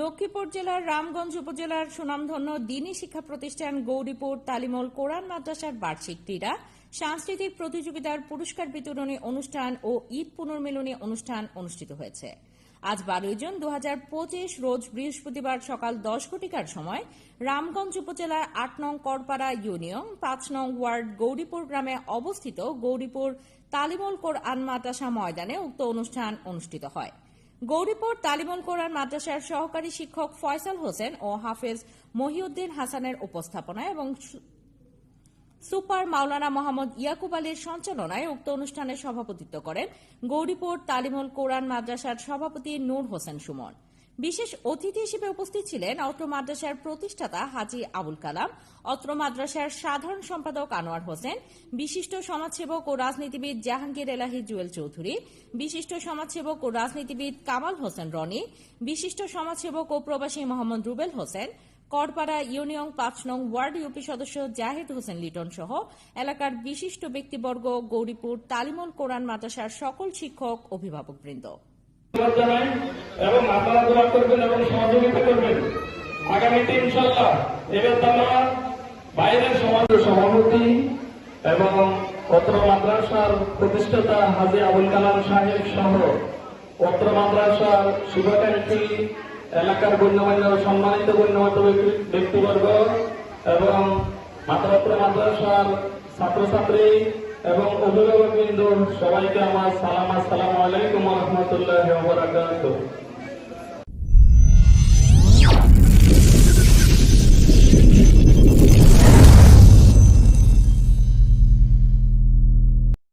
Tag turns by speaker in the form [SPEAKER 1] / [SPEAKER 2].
[SPEAKER 1] লক্ষ্মীপুর জেলার রামগঞ্জ উপজেলার সুনামধন্য দিনী শিক্ষা প্রতিষ্ঠান গৌরীপুর, তালিমল, কোরআন মাদ্রাসার বার্ষিক ক্রীড়া, সাংস্কৃতিক প্রতিযোগিতার পুরস্কার বিতরণী অনুষ্ঠান ও ঈদ পুনর্মিলনী অনুষ্ঠান অনুষ্ঠিত হয়েছে। আজ বারোই জুন দু হাজার পঁচিশ, রোজ বৃহস্পতিবার সকাল দশ ঘটিকার সময় রামগঞ্জ উপজেলার আট নং করপাড়া ইউনিয়ন, পাঁচ নং ওয়ার্ড গৌরীপুর গ্রামে অবস্থিত গৌরীপুর তালিমল কোরআন মাদ্রাসা ময়দানে উক্ত অনুষ্ঠান অনুষ্ঠিত হয়। গৌরীপুর তালিমুল কোরআন মাদ্রাসার সহকারী শিক্ষক ফয়সাল হোসেন ও হাফেজ মহিউদ্দিন হাসানের উপস্থাপনায় এবং সুপার মাওলানা মোহাম্মদ ইয়াকুব আলীর সঞ্চালনায় উক্ত অনুষ্ঠানে সভাপতিত্ব করেন গৌরীপুর তালিমুল কোরআন মাদ্রাসার সভাপতি নূর হোসেন সুমন। বিশেষ অতিথি হিসেবে উপস্থিত ছিলেন অত্র মাদ্রাসার প্রতিষ্ঠাতা হাজি আবুল কালাম, অত্র মাদ্রাসার সাধারণ সম্পাদক আনোয়ার হোসেন, বিশিষ্ট সমাজসেবক ও রাজনীতিবিদ জাহাঙ্গীর এলাহি জুয়েল চৌধুরী, বিশিষ্ট সমাজসেবক ও রাজনীতিবিদ কামাল হোসেন রনি, বিশিষ্ট সমাজসেবক ও প্রবাসী মোহাম্মদ রুবেল হোসেন, করপাড়া ইউনিয়ন পাঁচ নং ওয়ার্ড ইউপি সদস্য জাহিদ হোসেন লিটন সহ এলাকার বিশিষ্ট ব্যক্তিবর্গ গৌরীপুর তালিমুল কোরআন মাদ্রাসার সকল শিক্ষক, অভিভাবকবৃন্দ।
[SPEAKER 2] ধন্যবাদ জানাই এবং আপনারা দোয়া করবেন এবং সহযোগিতা করবেন। আগামীতে ইনশাল্লাহ এবার আমরা বাইরের সমাজ সভাপতি এবং অত্র মাদ্রাসার প্রতিষ্ঠাতা হাজি আবুল কালাম সাহেব সহ অত্র মাদ্রাসার শুভাকাঙ্ক্ষী এলাকার গণ্যমান্য সম্মানিত গণ্যমান্য ব্যক্তি- ব্যক্তিবর্গ এবং মাত্রাত্র মাদ্রাসার ছাত্রছাত্রী এবং অভিভাবকবৃন্দ সবাইকে আমার সালাম আসসালামু আলাইকুম রহমতুল্লাহ